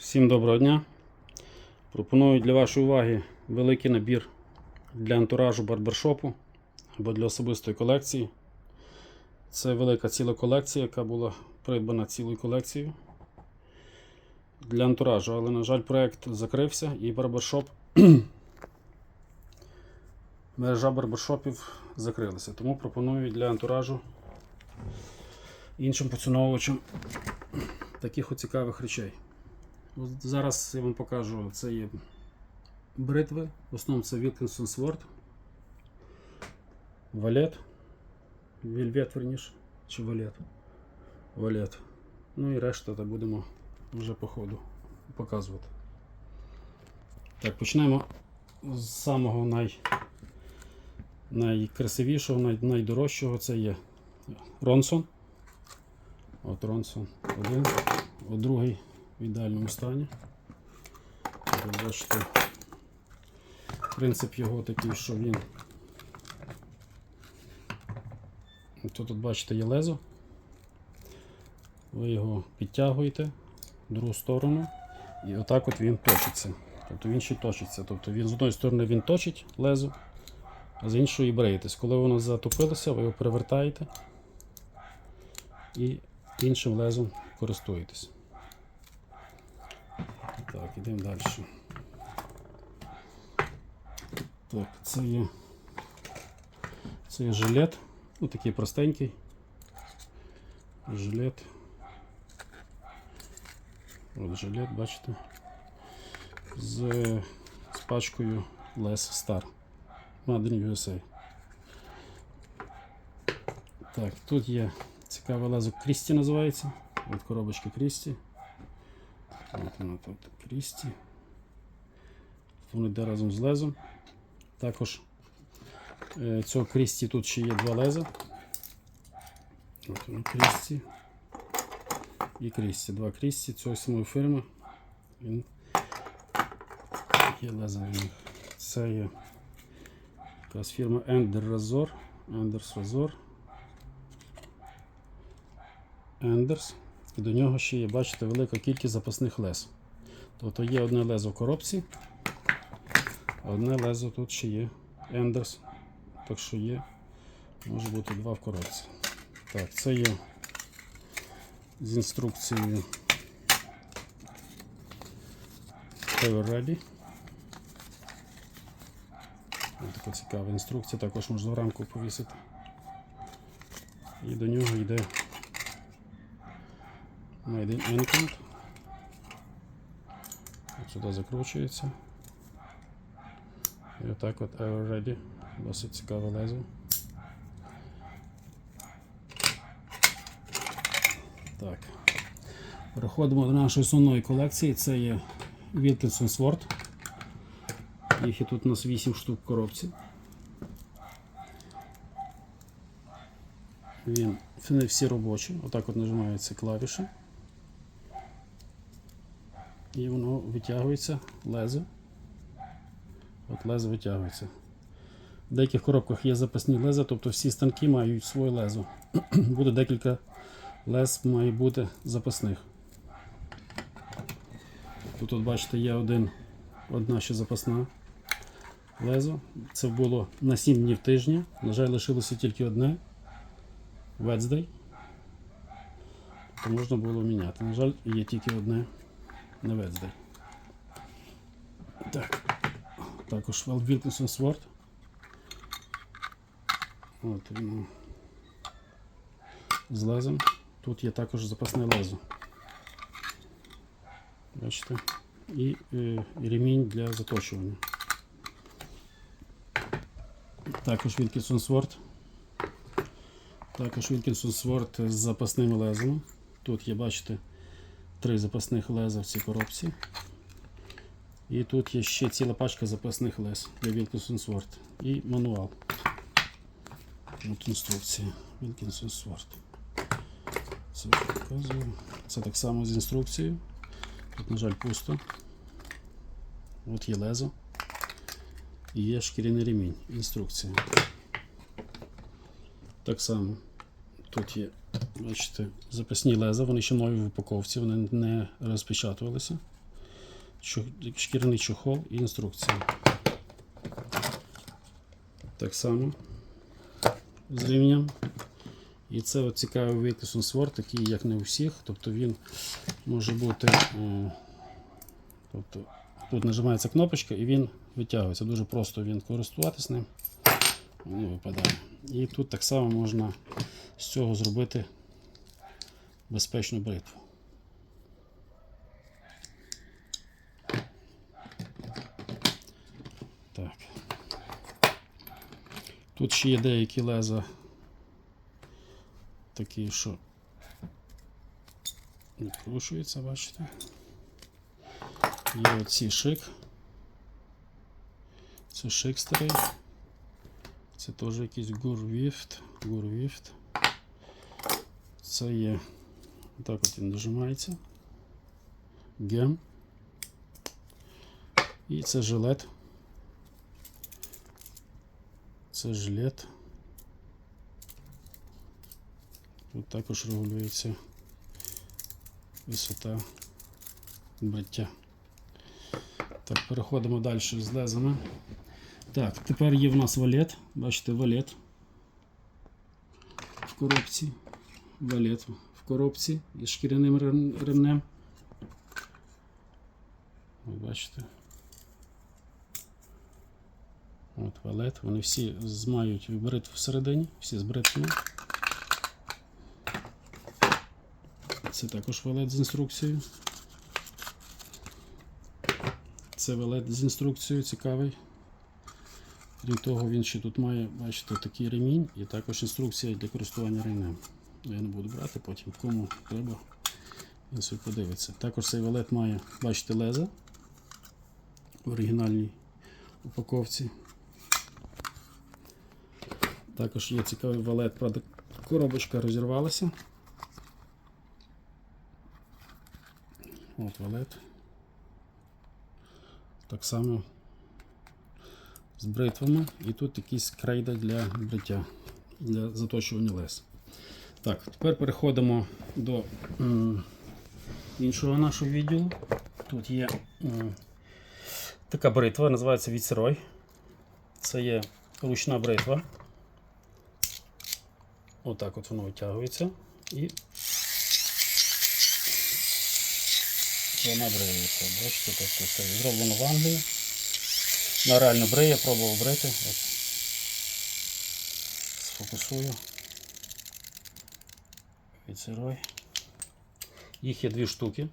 Всім доброго дня. Пропоную для вашої уваги великий набір для антуражу барбершопу або для особистої колекції. Це велика ціла колекція, яка була придбана цілою колекцією для антуражу. Але, на жаль, проект закрився і барбершоп. Мережа барбершопів закрилася. Тому пропоную для антуражу іншим поціновувачам таких цікавих речей. Зараз я вам покажу, це є бритви. В основному це Wilkinson Sword, валет, вільвет верніше, чи валет. Валет. Ну і решта так будемо вже по ходу показувати. Так, почнемо з самого най, найкрасивішого, най, найдорожчого. Це є Ронсон. От Ронсон один, от другий в ідеальному стані. Ви бачите, принцип його такий, що він. Тут, тут бачите, є лезо. Ви його підтягуєте в другу сторону і отак от він точиться. Тобто він ще точиться. Тобто він з одної сторони він точить лезо, а з іншої бреєтесь. Коли воно затопилося, ви його перевертаєте і іншим лезом користуєтесь. Так, ідемо далі. Так, це є, це є жилет. Ну, такий простенький. Жилет. От жилет, бачите. З, з пачкою Les Star. Made in USA. Так, тут є цікаве лезо Крісті називається. От коробочка Крісті. От воно тут Крісті. Воно йде разом з лезом. Також е, цього Крісті тут ще є два леза. От воно Крісті. І Крісті. Два Крісті цієї самої фірми. Він є леза. Це є якась фірма Ender Razor. Enders Razor. Enders. І до нього ще є, бачите, велика кількість запасних лез. Тобто є одне лезо в коробці, одне лезо тут ще є Enders. Так що є, може бути два в коробці. Так, це є з інструкцією Ready. Ось така цікава інструкція, також можна в рамку повісити. І до нього йде Made in England. От сюди закручується. І отак от Ever Ready. Досить цікаве лезо. Так. Переходимо до нашої основної колекції. Це є Wilkinson Sword. Їх і тут у нас 8 штук в коробці. Він вони всі робочі. Отак от нажимаються клавіші. І воно витягується лезо. От лезо витягується. В деяких коробках є запасні леза, тобто всі станки мають своє лезо. Буде декілька лез має бути запасних. Тут, тут бачите, є один, одна ще запасна лезо. Це було на 7 днів тижня. На жаль, лишилося тільки одне. Wednesday. То можна було міняти. На жаль, є тільки одне на Wednesday. Так. Також Wilkinson Sword. От воно з лезом. Тут є також запасне лезо. Бачите? І, е, і ремінь для заточування. Також Wilkinson Sword. Також Wilkinson Sword з запасними лезами. Тут є, бачите, три запасних леза в цій коробці. І тут є ще ціла пачка запасних лез для Wilkinson Sword. І мануал. От інструкція. Wilkinson Sword. Це. Це так само з інструкцією. Тут, на жаль, пусто. От є лезо. І є шкіряний ремінь. Інструкція. Так само. Тут є, бачите, запасні леза, вони ще нові в упаковці, вони не розпечатувалися. шкіряний чохол і інструкція. Так само з рівнем. І це от цікавий Вейкесон Sword, такий, як не у всіх. Тобто він може бути. е, Тобто тут нажимається кнопочка і він витягується. Дуже просто він користуватись ним. Не випадає. І тут так само можна з цього зробити безпечну бритву. Так. Тут ще є деякі леза такі, що відкручуються, бачите. Є оці шик. Це шик старий. Це теж якийсь гурвіфт. Гурвіфт. Це є. Так от він нажимається. Гем. І це жилет. Це жилет. Тут також регулюється висота бриття. Так, переходимо далі з лезами. Так, тепер є в нас валет. Бачите, валет в коробці. Валет в коробці із шкіряним ремнем. От бачите. От валет. Вони всі мають бритву всередині, всі з. Це також валет з інструкцією. Це валет з інструкцією цікавий. Крім того, він ще тут має, бачите, такий ремінь і також інструкція для користування ремнем. Я не буду брати, потім кому треба, він собі подивиться. Також цей валет має, бачите, леза в оригінальній упаковці. Також є цікавий валет, правда, коробочка розірвалася. От валет. Так само з бритвами. І тут якийсь крейда для бриття, для заточування лез. Так, тепер переходимо до іншого нашого відділу. Тут є така бритва, називається Віцерой. Це є ручна бритва. Отак от воно витягується і вона бриється. Бачите, тобто це зроблено в Англії. На реально бриє, пробував брити. От. Сфокусую. Віцерой. Їх є дві штуки.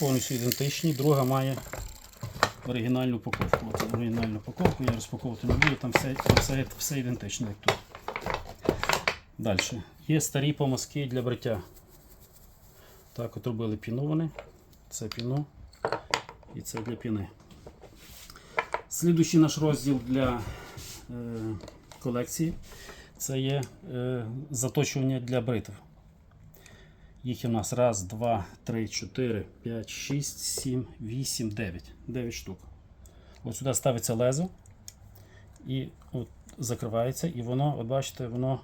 Повністю ідентичні. Друга має оригінальну упаковку. Оце оригінальну упаковку, я розпаковувати не буду, там все, все, все ідентично, як тут. Далі. Є старі помазки для бриття. Так, от робили піну вони. Це піно і це для піни. Слідуючий наш розділ для е, колекції це є е, заточування для бритв. Їх у нас раз, два, три, чотири, п'ять, шість, сім, вісім, дев'ять. Дев'ять штук. От сюди ставиться лезо і от закривається, і воно, от бачите, воно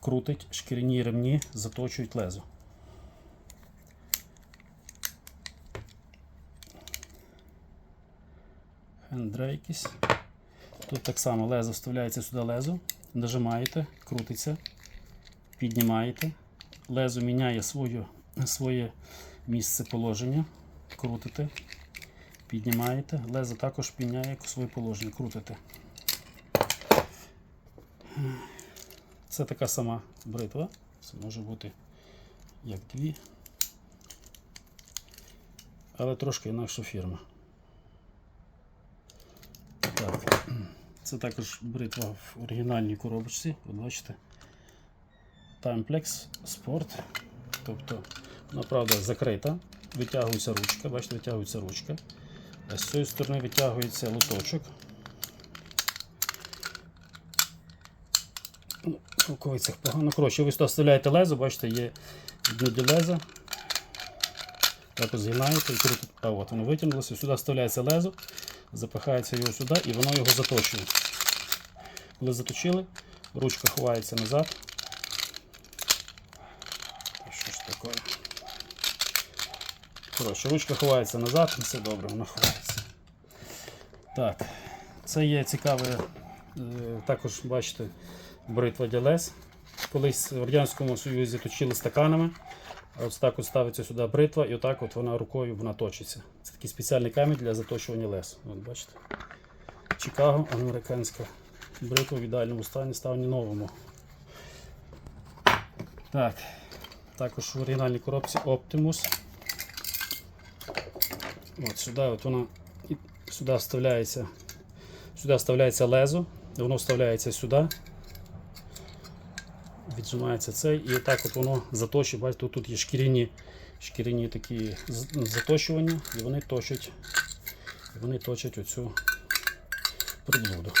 крутить шкіряні ремні, заточують лезо. Хендре. Тут так само лезо вставляється сюди лезо, нажимаєте, крутиться, піднімаєте. Лезо міняє свою, своє місце положення, крутите, піднімаєте. Лезо також міняє своє положення, крутите. Це така сама бритва. Це може бути як дві. Але трошки інакша фірма. Так. Це також бритва в оригінальній коробочці. Ви бачите. Timplex Sport. Тобто, вона правда закрита. Витягується ручка, бачите, витягується ручка. А з цієї сторони витягується лоточок. Ну, рукавицях погано. Коротше, ви сюди вставляєте лезо, бачите, є віднуді леза. Так згинаєте і крутите. А от воно витягнулося. Сюди вставляється лезо, запихається його сюди і воно його заточує. Коли заточили, ручка ховається назад. Що ж таке? Коротше, ручка ховається назад, все добре, вона ховається. Так, це є цікаве, е, також бачите, бритва для лез. Колись в Радянському Союзі точили стаканами. Ось так от ставиться сюди бритва, і отак от вона рукою вона точиться. Це такий спеціальний камінь для заточування лез. От бачите. Чикаго, американська бритва в ідеальному стані, ставні новому. Так. Також в оригінальній коробці Optimus. От сюди от вона сюди вставляється. Сюди вставляється лезо, воно вставляється сюди. Віджимається цей і так от воно заточує. Бачите, тут, є шкіряні, шкіряні такі ну, заточування, і вони точать, і вони точать оцю приблуду.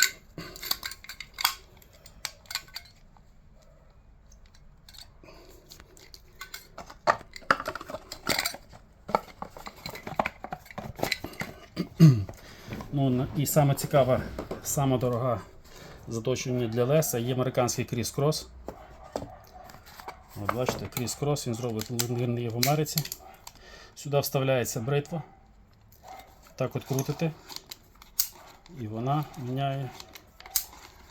Ну, і саме цікава, саме дорога заточування для леса є американський кріс крос. От бачите, кріс крос, він зроблений в Америці. Сюди вставляється бритва. Так от крутите. І вона міняє,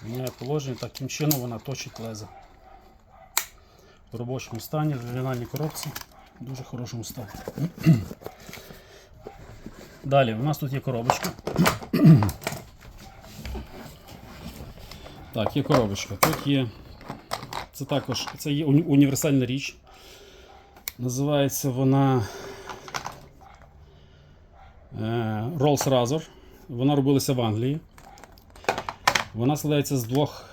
міняє положення, таким чином вона точить лезо. В робочому стані, в оригінальній коробці, в дуже хорошому стані. Далі, у нас тут є коробочка. Так, є коробочка. Тут є. Це також це є універсальна річ. Називається вона е, Rolls Razor. Вона робилася в Англії. Вона складається з двох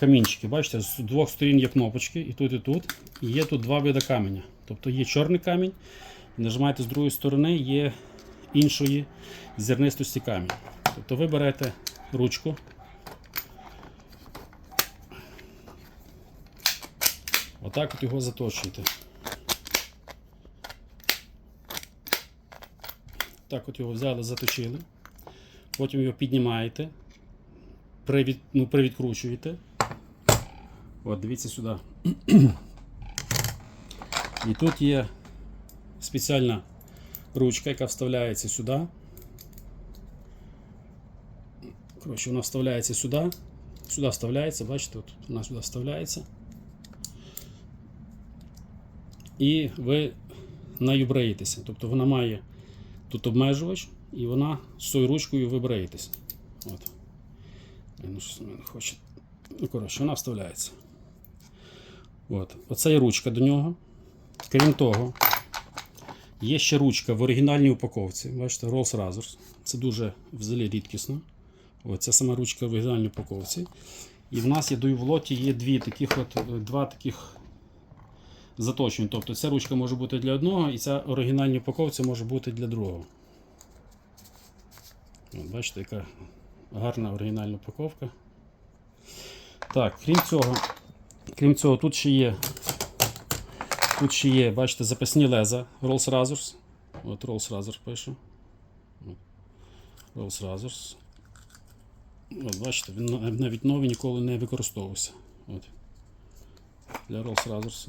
камінчиків. Бачите, з двох сторін є кнопочки, і тут, і тут. І є тут два види каменя. Тобто є чорний камінь, нажимаєте з другої сторони, є іншої зернистості камінь. Тобто ви берете ручку. Отак от його заточуєте. Так от його взяли, заточили. Потім його піднімаєте, привід, ну, привідкручуєте. От, дивіться сюди. І тут є спеціальна ручка, яка вставляється сюди. Коротше, вона вставляється сюди. Сюди вставляється, бачите, от вона сюди вставляється. І ви нею бреєтеся. Тобто вона має тут обмежувач, і вона з цією ручкою ви бреєтеся. От. Ну, хоче. Ну, коротше, вона вставляється. От. Оце є ручка до нього. Крім того, є ще ручка в оригінальній упаковці. Бачите, Rolls Razors. Це дуже взагалі рідкісно. От, це сама ручка в оригінальній упаковці. І в нас є в лоті є дві таких от, два таких заточень. Тобто ця ручка може бути для одного, і ця оригінальна упаковці може бути для другого. От, бачите, яка гарна оригінальна упаковка. Так, крім цього, крім цього, тут ще є. Тут ще є, бачите, запасні леза Rolls Razors. От Rolls Razors пише. Rolls Razors. От, бачите, він навіть новий ніколи не використовувався. От. Для Rolls Razors.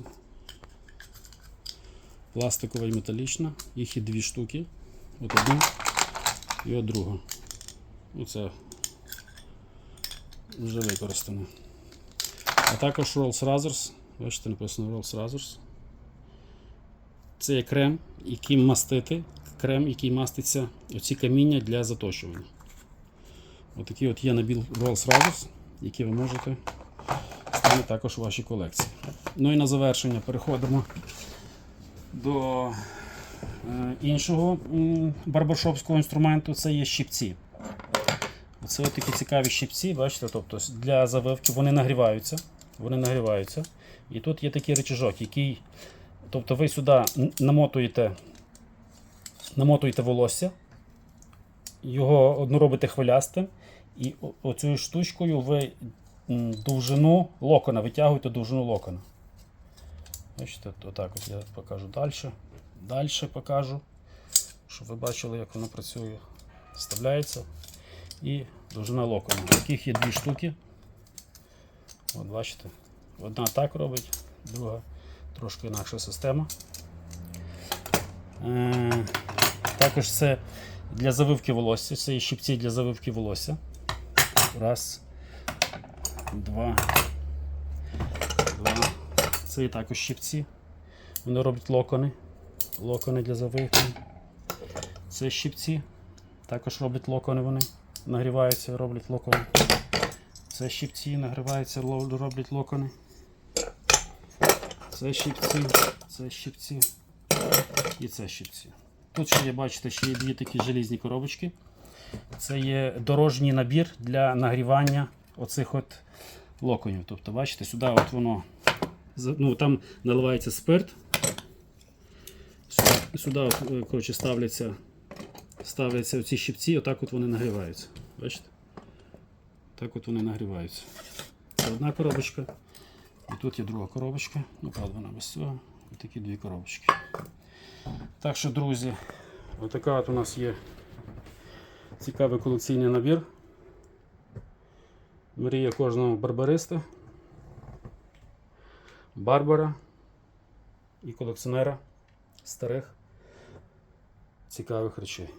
Пластикова і металічна. Їх є дві штуки. От одну і от другу. Оце вже використано. А також Rolls Razors. Бачите, написано Rolls Razors. Це є крем, який мастити. Крем, який маститься оці каміння для заточування. Отакий от є набір Rolls Razors, який ви можете стане також у вашій колекції. Ну і на завершення переходимо до е, іншого барбершопського інструменту. Це є щипці. От такі цікаві щипці, бачите, тобто для завивки вони нагріваються. Вони нагріваються. І тут є такий речажок, який. Тобто ви сюди намотуєте, намотуєте волосся, його одну робите хвилястим, і оцю штучкою ви довжину локона, витягуєте довжину локона. Бачите, отак от я покажу далі. Далі покажу, щоб ви бачили, як воно працює. Вставляється і довжина локона. Таких є дві штуки. От бачите, одна так робить, друга трошки інакша система. Е, Також це для завивки волосся. Це є щипці для завивки волосся. Раз. Два. Це є також щипці. Вони роблять локони. Локони для завивки. Це щипці. Також роблять локони вони. Нагріваються, роблять локони. Це щипці, нагріваються, роблять локони. Це щипці, це щипці і це щипці. Тут ще є, бачите, ще є дві такі желізні коробочки. Це є дорожній набір для нагрівання оцих от локонів. Тобто, бачите, сюди от воно ну, там наливається спирт. Сюди, е, коротше, ставляться, ставляться ці щипці, отак от вони нагріваються. Бачите? Так от вони нагріваються. Це одна коробочка. І тут є друга коробочка. Ну, правда, вона без цього. І такі дві коробочки. Так що, друзі, отака от у нас є цікавий колекційний набір. Мрія кожного барбариста, барбара і колекціонера старих цікавих речей.